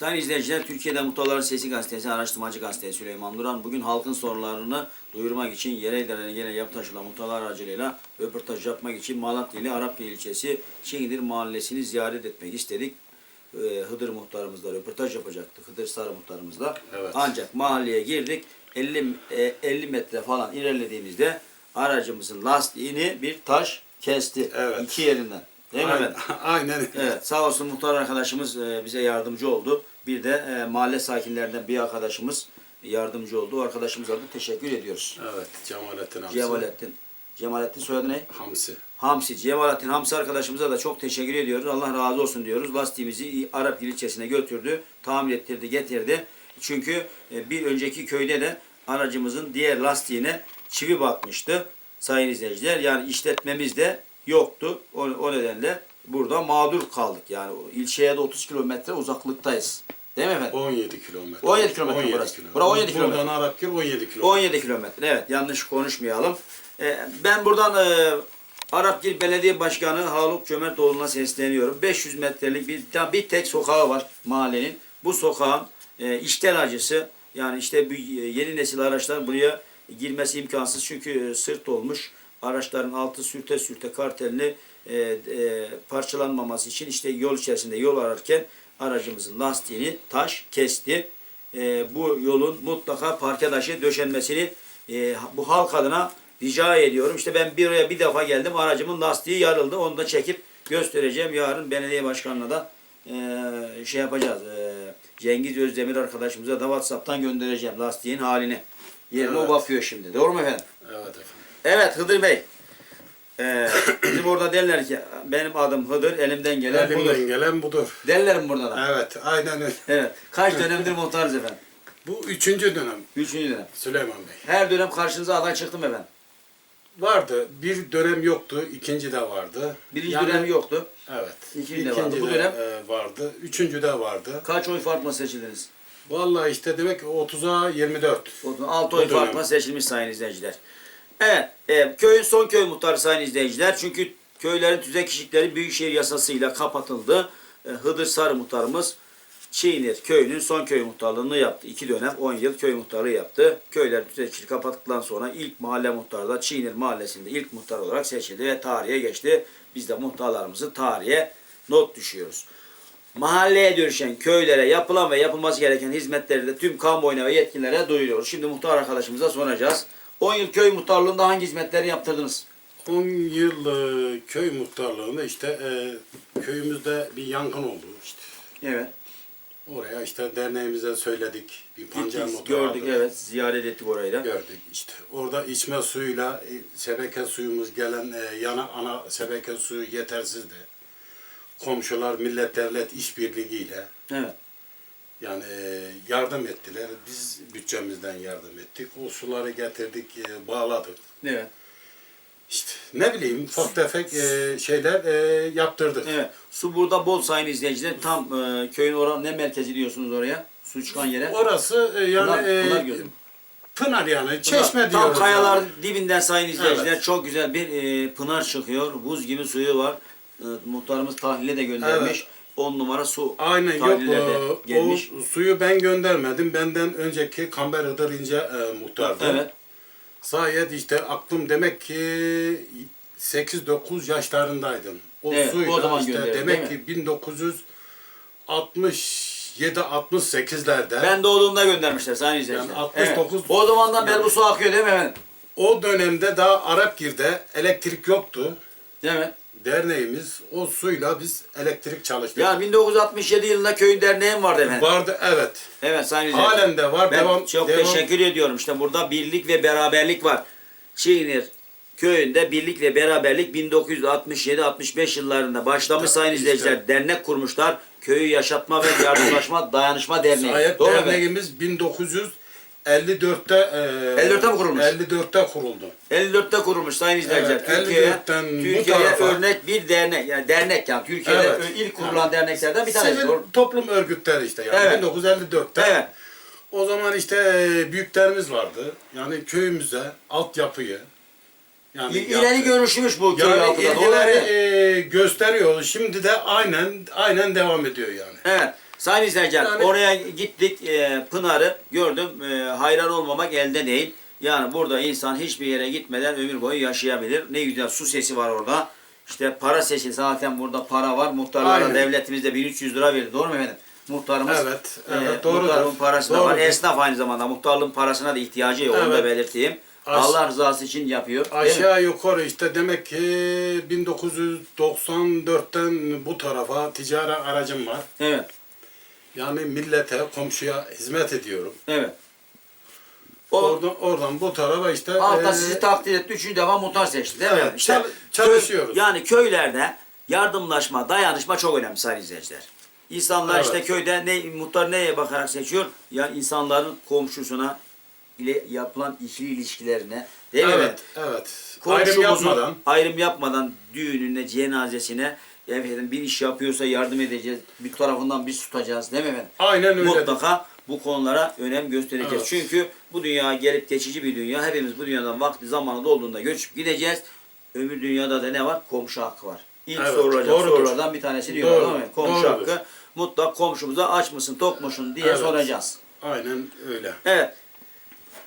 Sayın izleyiciler, Türkiye'de Muhtarların Sesi Gazetesi, Araştırmacı Gazetesi Süleyman Duran bugün halkın sorunlarını duyurmak için yere idarene gelen yapı taşılan muhtarlar aracılığıyla röportaj yapmak için Malatya'lı Araplı ilçesi Şengidir mahallesini ziyaret etmek istedik. Ee, Hıdır muhtarımızla röportaj yapacaktı. Hıdır Sarı muhtarımızla. Evet. Ancak mahalleye girdik. 50, e, 50 metre falan ilerlediğimizde aracımızın lastiğini bir taş kesti. Evet. iki yerinden. Değil mi efendim? Aynen. Evet sağ olsun muhtar arkadaşımız e, bize yardımcı oldu. Bir de e, mahalle sakinlerinden bir arkadaşımız yardımcı oldu. O arkadaşımıza da teşekkür ediyoruz. Evet. Cemalettin Hamsi. Cemalettin. Cemalettin soyadı ne? Hamsi. Hamsi. Cemalettin Hamsi arkadaşımıza da çok teşekkür ediyoruz. Allah razı olsun diyoruz. Lastiğimizi Arap ilçesine götürdü. Tamir ettirdi, getirdi. Çünkü e, bir önceki köyde de aracımızın diğer lastiğine çivi batmıştı. Sayın izleyiciler yani işletmemiz de yoktu. O, o nedenle burada mağdur kaldık. Yani ilçeye de 30 kilometre uzaklıktayız. Değil mi efendim? 17 kilometre. 17 kilometre burası. Bura 17 kilometre. Buradan Arapgir 17 kilometre. 17 kilometre. Evet yanlış konuşmayalım. Ee, ben buradan e, Arapgil Belediye Başkanı Haluk Cömertoğlu'na sesleniyorum. 500 metrelik bir, bir tek sokağı var mahallenin. Bu sokağın e, içten acısı yani işte bu e, yeni nesil araçlar buraya girmesi imkansız. Çünkü e, sırt olmuş. Araçların altı sürte sürte kartelini e, e, parçalanmaması için işte yol içerisinde yol ararken aracımızın lastiğini taş kesti e, bu yolun mutlaka parke taşı döşenmesini e, bu halk adına rica ediyorum. İşte ben bir oraya bir defa geldim aracımın lastiği yarıldı. Onu da çekip göstereceğim. Yarın belediye başkanına da e, şey yapacağız. E, Cengiz Özdemir arkadaşımıza da WhatsApp'tan göndereceğim lastiğin halini. Yerine o Evet. bakıyor şimdi. Doğru mu efendim? Evet efendim. Evet Hıdır Bey. Ee, bizim orada derler ki benim adım Hıdır, elimden gelen budur. Elimden gelen budur. Derler mi burada da? Evet. Aynen öyle. Evet. Kaç dönemdir muhtarız efendim? Bu üçüncü dönem Üçüncü dönem. Süleyman Bey. Her dönem karşınıza aday çıktım efendim. Vardı. Bir dönem yoktu. ikinci de vardı. Birinci Yani- dönem yoktu. Evet. İkinci de vardı. Bu dönem- e, vardı. Üçüncü de vardı. Kaç oy farkla seçildiniz? Vallahi işte demek ki 30'a 24. 6 Bu oy dönem. farkla seçilmiş sayın izleyiciler. Evet, e, köyün son köy muhtarı sayın izleyiciler. Çünkü köylerin tüzek kişilikleri Büyükşehir yasasıyla kapatıldı. E, Hıdır Sarı muhtarımız Çiğnir köyünün son köy muhtarlığını yaptı. İki dönem 10 yıl köy muhtarlığı yaptı. Köyler tüzek kişilik kapattıktan sonra ilk mahalle muhtarı da Çiğnir mahallesinde ilk muhtar olarak seçildi ve tarihe geçti. Biz de muhtarlarımızı tarihe not düşüyoruz. Mahalleye dönüşen köylere yapılan ve yapılması gereken hizmetleri de tüm kamuoyuna ve yetkililere duyuruyoruz. Şimdi muhtar arkadaşımıza soracağız. 10 yıl köy muhtarlığında hangi hizmetleri yaptırdınız? 10 yıl e, köy muhtarlığında işte e, köyümüzde bir yangın oldu işte. Evet. Oraya işte derneğimize söyledik. Bir pancar motoru gördük aldık. evet. Ziyaret ettik orayı da. Gördük işte. Orada içme suyuyla e, sebeke suyumuz gelen e, yana ana sebeke suyu yetersizdi. Komşular millet devlet işbirliğiyle Evet. Yani e, yardım ettiler. Biz bütçemizden yardım ettik. O suları getirdik, e, bağladık. Evet. İşte ne bileyim ufak tefek e, şeyler e, yaptırdık. Evet. Su burada bol sayın izleyiciler. Tam e, köyün oran ne merkezi diyorsunuz oraya? Su çıkan yere. Orası e, yani Pınar, e, Pınar Gölü. Pınar yani çeşme Tam diyoruz. kayaların yani. dibinden sayın izleyiciler Evet. çok güzel bir e, pınar çıkıyor. Buz gibi suyu var. E, muhtarımız tahlile de göndermiş. Evet. 10 numara su Aynen yok e, gelmiş. o suyu ben göndermedim. Benden önceki Kamber Hıdır İnce e, muhtardı. Evet. Sayed işte aklım demek ki 8-9 yaşlarındaydım. O Evet, suyla o zaman işte gönderin, demek değil ki 1967-68'lerde Ben doğduğumda göndermişler sayın izleyiciler. Yani 69 Evet. O zamandan beri bu su akıyor değil mi efendim? o dönemde daha Arapgir'de elektrik yoktu. Evet derneğimiz o suyla biz elektrik çalıştırıyoruz. Ya 1967 yılında köyün derneğim vardı efendim. Vardı evet. Evet Sayın Hüseyin. Halen de var. Ben devam, çok devam. teşekkür ediyorum. İşte burada birlik ve beraberlik var. Çiğnir köyünde birlik ve beraberlik 1967-65 yıllarında başlamış ya, sayın işte. izleyiciler. Dernek kurmuşlar. Köyü Yaşatma ve Yardımlaşma Dayanışma Derneği. Sayet Doğru Derneğimiz 1900 54'te e, 54'te mi kurulmuş? 54'te kuruldu. 54'te kurulmuş Sayın izleyiciler. Evet, Türkiye'ye 54'ten örnek bir dernek. Yani dernek yani Türkiye'de Evet. ilk kurulan derneklerden bir tanesi. Sivil toplum örgütleri işte yani Evet. 1954'te. Evet. O zaman işte e, büyüklerimiz vardı. Yani köyümüze altyapıyı İ- yani İleri yaptı. görüşmüş bu köy yani halkı da. Doğru. ilgileri, e, gösteriyor. Şimdi de aynen aynen devam ediyor yani. Evet. Sayın izleyiciler Yani- oraya gittik e, Pınar'ı gördüm. E, hayran olmamak elde değil. Yani burada insan hiçbir yere gitmeden ömür boyu yaşayabilir. Ne güzel su sesi var orada. İşte para sesi zaten burada para var. Muhtarlara Aynen. devletimiz de 1300 lira verdi. Doğru mu efendim? Muhtarımız. Evet, e, evet, doğrudur. Muhtarın parası da var. Doğrudur. Esnaf aynı zamanda muhtarlığın parasına da ihtiyacı yok. Onu da Evet. belirteyim. Aş- Allah rızası için yapıyor. Aşağı yukarı işte demek ki 1994'ten bu tarafa ticari aracım var. Evet. Yani millete, komşuya hizmet ediyorum. Evet. O, Oradan, oradan bu tarafa işte Alta eee, sizi takdir etti. Üçüncü defa muhtar seçti değil mi? Evet, çal- köy- çalışıyoruz. yani köylerde yardımlaşma, dayanışma çok önemli sayın izleyiciler. İnsanlar Evet. işte köyde ne muhtar neye bakarak seçiyor? Yani insanların komşusuna ile yapılan ikili ilişkilerine değil mi? evet, evet. Ayrım yapmadan ayrım yapmadan düğününe, cenazesine efendim bir iş yapıyorsa yardım edeceğiz. Bir tarafından biz tutacağız değil mi efendim? aynen öyle. Mutlaka bu konulara önem göstereceğiz. Evet. Çünkü bu dünya gelip geçici bir dünya. Hepimiz bu dünyadan vakti zamanında olduğunda göçüp gideceğiz. Öbür dünyada da ne var? Komşu hakkı var. İlk Evet, sorulacak doğrudur. sorulardan bir tanesi diyor Doğru, değil mi? Komşu doğrudur. hakkı. Mutlak komşumuza aç mısın, tok musun diye Evet. soracağız. Aynen öyle. Evet.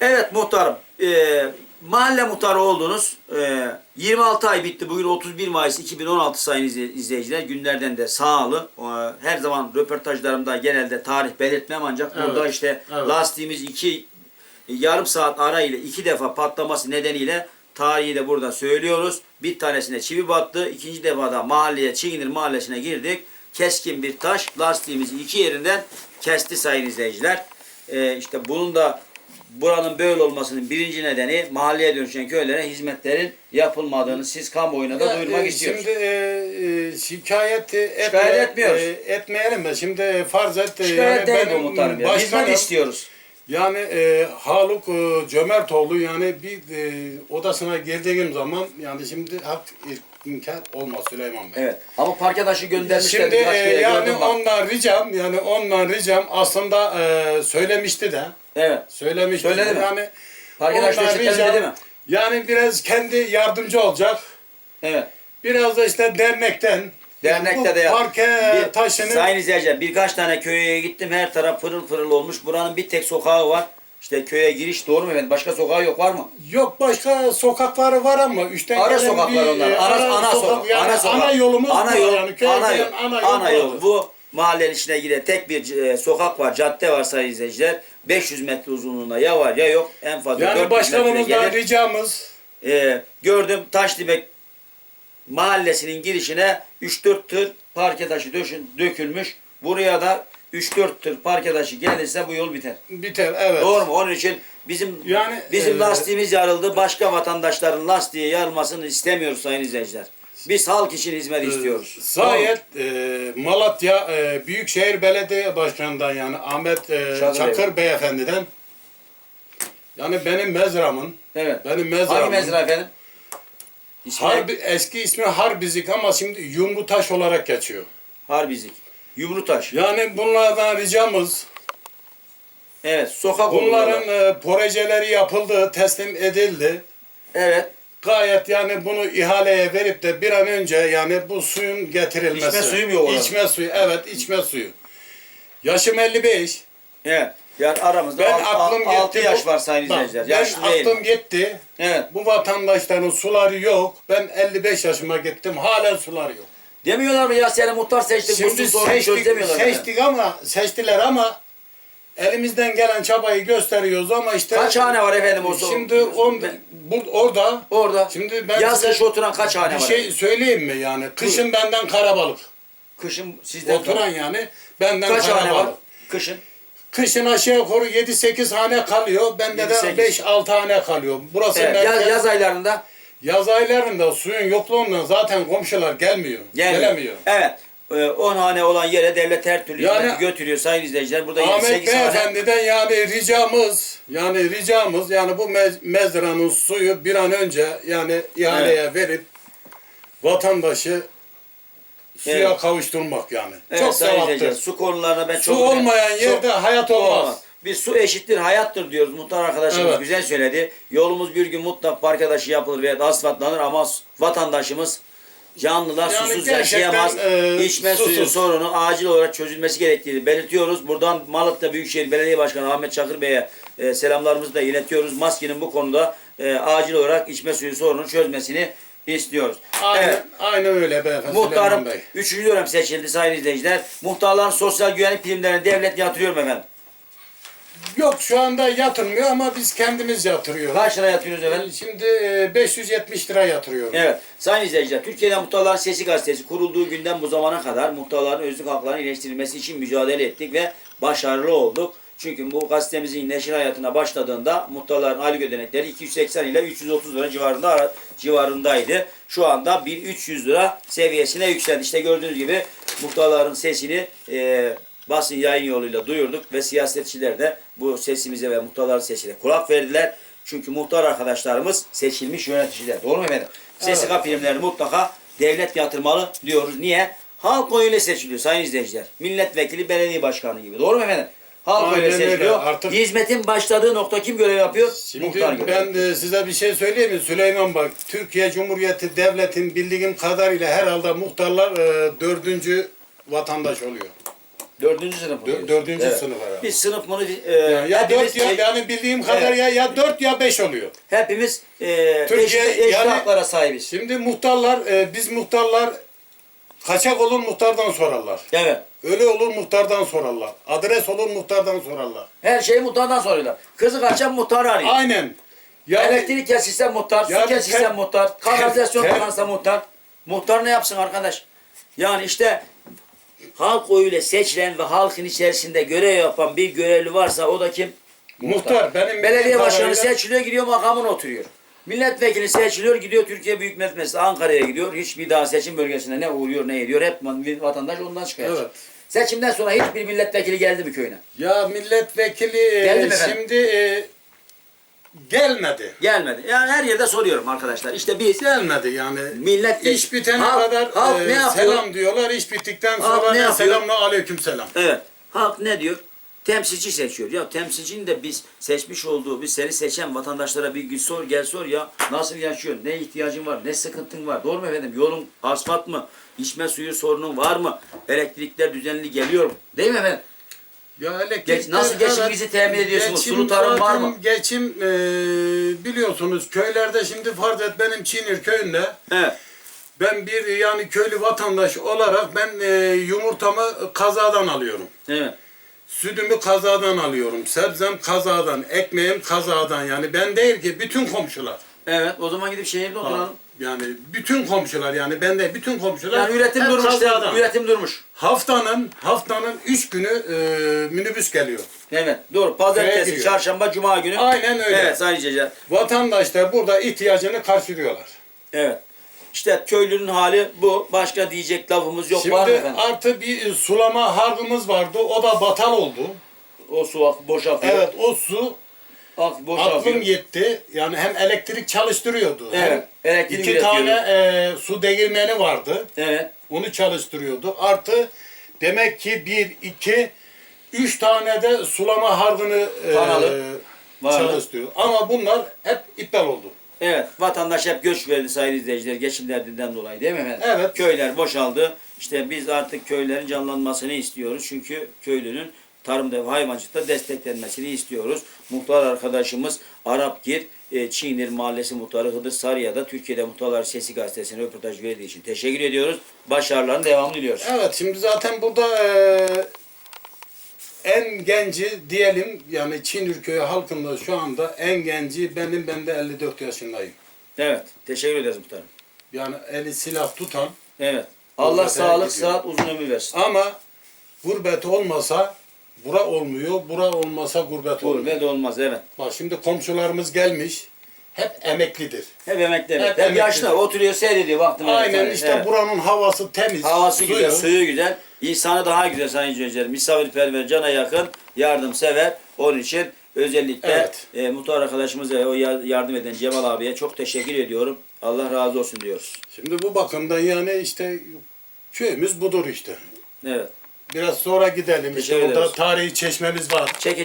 Evet muhtarım. Ee, mahalle muhtarı oldunuz. Ee, 26 ay bitti. Bugün 31 Mayıs 2016 sayın izle- izleyiciler. Günlerden de sağlı. Ee, her zaman röportajlarımda genelde tarih belirtmem ancak Evet, burada işte evet. lastiğimiz iki yarım saat ara ile iki defa patlaması nedeniyle tarihi de burada söylüyoruz. Bir tanesine çivi battı. ikinci defa da mahalleye Çiğnir mahallesine girdik. Keskin bir taş lastiğimizi iki yerinden kesti sayın izleyiciler. Ee, işte bunun da buranın böyle olmasının birinci nedeni mahalleye dönüşen köylere hizmetlerin yapılmadığını siz kamuoyuna da duyurmak e, istiyoruz. Şimdi e, e, şikayet, e, etme, Şikayet etmiyoruz. e, etmeyelim de şimdi e, farz et. Şikayet yani değil muhtarım ya. Hizmet istiyoruz. Yani e, Haluk e, Cömertoğlu yani bir e, odasına girdiğim zaman yani şimdi hak inkar olmaz Süleyman Bey. Evet. Ama parke taşı göndermişler. Şimdi e, yani ondan ricam yani ondan ricam aslında e, söylemişti de Evet. söylemişti Söyledi mi? yani Parke taşı ricam- dedi mi? Yani biraz kendi yardımcı olacak. Evet. Biraz da işte dernekten Dernekte de ya. parke Bir- taşını Sayın izleyiciler birkaç tane köye gittim. Her taraf pırıl pırıl olmuş. Buranın bir tek sokağı var. İşte köye giriş doğru mu efendim? Başka sokağı yok var mı? yok başka sokakları var ama üstten Ara gelen sokaklar bir, onlar. e, Ana, ara ana sokak. yani ana sokak. yolumuz ana yol, yani köye ana gelen yol. ana yol. ana yol. Bu mahallenin içine giren tek bir e, sokak var, cadde var sayın izleyiciler. 500 metre uzunluğunda ya var ya yok. En fazla 400 Yani metre başkanımızdan gelir. ricamız E, gördüm Taşdibek mahallesinin girişine 3-4 tır parke taşı döşün, dökülmüş. Buraya da 3-4 tır parke taşı gelirse bu yol biter. biter evet. Doğru mu? Onun için bizim Yani, bizim e, lastiğimiz yarıldı. Başka vatandaşların lastiği yarılmasını istemiyoruz sayın izleyiciler. Biz halk için hizmet istiyoruz. Sayet e, Malatya e, Büyükşehir Belediye Başkanı'ndan yani Ahmet e, Çakır Çakır, Beyefendi'den yani benim mezramın Evet. benim Hangi mezramın mezra efendim? İsmi Harbi, eski ismi Harbizik ama şimdi Yumrutaş olarak geçiyor. Harbizik. Yumrutaş. Yani bunlardan ricamız Evet. Sokak bunların bunların. e, projeleri yapıldı, teslim edildi. Evet. Gayet yani bunu ihaleye verip de bir an önce yani bu suyun getirilmesi. İçme suyu mu yok orada? İçme suyu, evet içme suyu. Yaşım 55. Evet. Yani aramızda Ben alt- aklım alt- altı gitti. yaş var sayın Bak, izleyiciler. Ben Yaşlı değil. aklım gitti. Evet. Bu vatandaşların suları yok. Ben 55 yaşıma gittim. Halen sular yok. Demiyorlar mı ya seni muhtar seçtik. Şimdi Şimdi sorunu çöz seçtik, demiyorlar. mı? seçtik ama seçtiler ama elimizden gelen çabayı gösteriyoruz ama işte Kaç hane var efendim o Şimdi on, bu, orada Orada. şimdi ben Yaz size oturan kaç hane bir var? şey söyleyeyim mi yani? Kışın benden karabalık. Kışın sizden Oturan yani benden kaç hane karabalık. var? Kışın. Kışın aşağı yukarı 7-8 hane kalıyor. Bende de 7-8. 5-6 hane kalıyor. Burası Evet. merkez. Yaz, yaz aylarında Yaz aylarında suyun yokluğundan zaten komşular gelmiyor. gelmiyor. Gelemiyor. Evet. 10 hane olan yere devlet her türlü Yani- götürüyor sayın izleyiciler. Burada Ahmet 7-8 hane. Beyefendi'den yani ricamız yani ricamız yani bu mez, mezranın suyu bir an önce yani ihaleye verip vatandaşı suya Evet. kavuşturmak yani. Evet, çok sevaptır. Su konularına ben Su çok... olmayan çok- yerde hayat olmaz. Biz su eşittir hayattır diyoruz. Muhtar arkadaşımız Evet. güzel söyledi. Yolumuz bir gün mutlak park arkadaşı yapılır veya asfaltlanır ama vatandaşımız canlılar Yani susuz yaşayamaz. e, İçme suyu susuz. sorunu acil olarak çözülmesi gerektiğini belirtiyoruz. Buradan Malatya Büyükşehir Belediye Başkanı Ahmet Çakır Bey'e e, selamlarımızı da iletiyoruz. Maskenin bu konuda e, acil olarak içme suyu sorununu çözmesini istiyoruz. Aynen, Evet. aynen öyle beyefendi Muhtarım Süleyman Bey. 3. dönem seçildi sayın izleyiciler. Muhtarların sosyal güvenlik primlerini devlet yatırıyor mu efendim? Yok şu anda yatırmıyor ama biz kendimiz yatırıyoruz. Kaç lira yatırıyoruz efendim? Şimdi e, 570 lira yatırıyorum. Evet. Sayın izleyiciler, Türkiye'de Muhtarların Sesi Gazetesi kurulduğu günden bu zamana kadar muhtarların özlük haklarının iyileştirilmesi için mücadele ettik ve başarılı olduk. Çünkü bu gazetemizin neşir hayatına başladığında muhtarların aylık ödenekleri 280 ile 330 lira civarında civarındaydı. Şu anda 1300 lira seviyesine yükseldi. İşte gördüğünüz gibi muhtarların sesini e, basın yayın yoluyla duyurduk ve siyasetçiler de bu sesimize ve muhtarların sesine kulak verdiler. Çünkü muhtar arkadaşlarımız seçilmiş yöneticiler. Doğru mu efendim? SSK primlerini mutlaka devlet yatırmalı diyoruz. Niye? Halk oyuyla seçiliyor sayın izleyiciler. Milletvekili, belediye başkanı gibi. Doğru mu efendim? Halk Aynen öyle. seçiliyor. Artık- Hizmetin başladığı nokta kim görev yapıyor? Şimdi Muhtar görev ben yapıyor. e, size bir şey söyleyeyim mi Süleyman bak Türkiye Cumhuriyeti Devleti'nin bildiğim kadarıyla herhalde muhtarlar e, dördüncü vatandaş oluyor. Dördüncü sınıf. Dö- oluyoruz. dördüncü sınıf herhalde. Biz sınıf bunu e, Yani ya hepimiz, dört ya yani bildiğim kadar ya ya dört ya beş oluyor. hepimiz e, Türkiye, eşit, eşit yani- haklara sahibiz. Şimdi muhtarlar e, biz muhtarlar kaçak olur muhtardan sorarlar. Evet. Ölü olur muhtardan sorarlar. Adres olur muhtardan sorarlar. Her şeyi muhtardan soruyorlar. Kızı kaçan muhtarı arıyor. Aynen. Yani Elektrik kesilse muhtar, su Yani kesilse ter- muhtar, kanalizasyon tıkansa muhtar. Muhtar ne yapsın arkadaş? Yani işte halk oyuyla seçilen ve halkın içerisinde görev yapan bir görevli varsa o da kim? Muhtar, benim Belediye başkanı kadarıyla- seçiliyor gidiyor makamına oturuyor. Milletvekili seçiliyor gidiyor Türkiye Büyük Millet Meclisi Ankara'ya gidiyor. Hiçbir daha seçim bölgesinde ne uğruyor ne ediyor hep vatandaş ondan şikayetçi. Evet. Seçimden sonra hiçbir milletvekili geldi mi köyüne? Ya milletvekili e, şimdi e, gelmedi. Gelmedi. Yani her yerde soruyorum arkadaşlar. İşte biz Gelmedi yani. Millet İş bitene Halk- kadar halk e, ne yapıyor? selam diyorlar. İş bittikten Halk sonra ne ne yapıyor? selamla aleyküm selam. Evet. Halk ne diyor? Temsilci seçiyor. Ya temsilcinin de biz seçmiş olduğu, biz seni seçen vatandaşlara bir gün sor, gel sor ya. Nasıl yaşıyorsun? Ne ihtiyacın var? Ne sıkıntın var? Doğru mu efendim? Yolun asfalt mı? İçme suyu sorunun var mı? Elektrikler düzenli geliyor mu? Değil mi efendim? Ya elektrik Geç- nasıl geçiminizi temin ediyorsunuz? Sulu tarım var mı? Geçim e, biliyorsunuz köylerde şimdi farz et benim Çinir köyünde Evet. ben bir yani köylü vatandaş olarak ben e, yumurtamı kazadan alıyorum. Evet. Sütümü kazadan alıyorum. Sebzem kazadan, ekmeğim kazadan. Yani ben değil ki bütün komşular. Evet. O zaman gidip şehirde oturalım. Yani bütün komşular yani ben de bütün komşular. Yani üretim hep durmuş. mi? Üretim durmuş. Haftanın haftanın üç günü e, minibüs geliyor. Evet. Doğru. Pazartesi, çarşamba, cuma günü. Aynen öyle. Evet sayın izleyiciler. Vatandaşlar burada ihtiyacını karşılıyorlar. Evet. İşte köylünün hali bu. Başka diyecek lafımız yok. var mı Şimdi efendim? artı bir sulama hargımız vardı. O da batal oldu. O su ak- boş akıyor. Evet o su Ak, boş aklım akıyor. yetti. Yani hem elektrik çalıştırıyordu. Evet, Hem elektrik iki üretiyordu. tane e, su değirmeni vardı. Evet. Onu çalıştırıyordu. Artı demek ki bir, iki, üç tane de sulama hargını e, Kanalı vardı. çalıştırıyor. Ama bunlar hep iptal oldu. Evet. Vatandaş hep göç verdi sayın izleyiciler. Geçim derdinden dolayı değil mi efendim? Evet. Köyler boşaldı. İşte biz artık köylerin canlanmasını istiyoruz. Çünkü köylünün tarımda ve hayvancılıkta desteklenmesini istiyoruz. Muhtar arkadaşımız Arapgir e, Çiğnir Mahallesi Muhtarı Hıdır Sarıya Türkiye'de Muhtarlar Sesi Gazetesi'ne röportaj verdiği için teşekkür ediyoruz. Başarıların devamını diliyoruz. Evet şimdi zaten burada e, en genci diyelim yani Çinürköy halkında şu anda en genci benim ben de 54 yaşındayım. Evet. Teşekkür ederiz muhtarım. Yani eli silah tutan Evet. Allah sağlık, gidiyor. sıhhat, uzun ömür versin. ama gurbet olmasa bura olmuyor, bura olmasa gurbet olmuyor. Gurbet olmaz evet. Bak şimdi komşularımız gelmiş. Hep emeklidir. Hep emekli evet. Hep emekli. yaşlı oturuyor seyrediyor vaktini. Aynen evet. işte Evet. buranın havası temiz. Havası suyu. güzel, suyu güzel. İnsanı daha güzel sayın izleyiciler. Misafirperver, cana yakın, yardımsever. Onun için özellikle Evet. e, muhtar arkadaşımıza ve o ya- yardım eden Cemal abiye çok teşekkür ediyorum. Allah razı olsun diyoruz. Şimdi bu bakımdan yani işte köyümüz budur işte. Evet. Biraz sonra gidelim. İşte Teşekkür orada ederiz. tarihi çeşmemiz var. Çekin.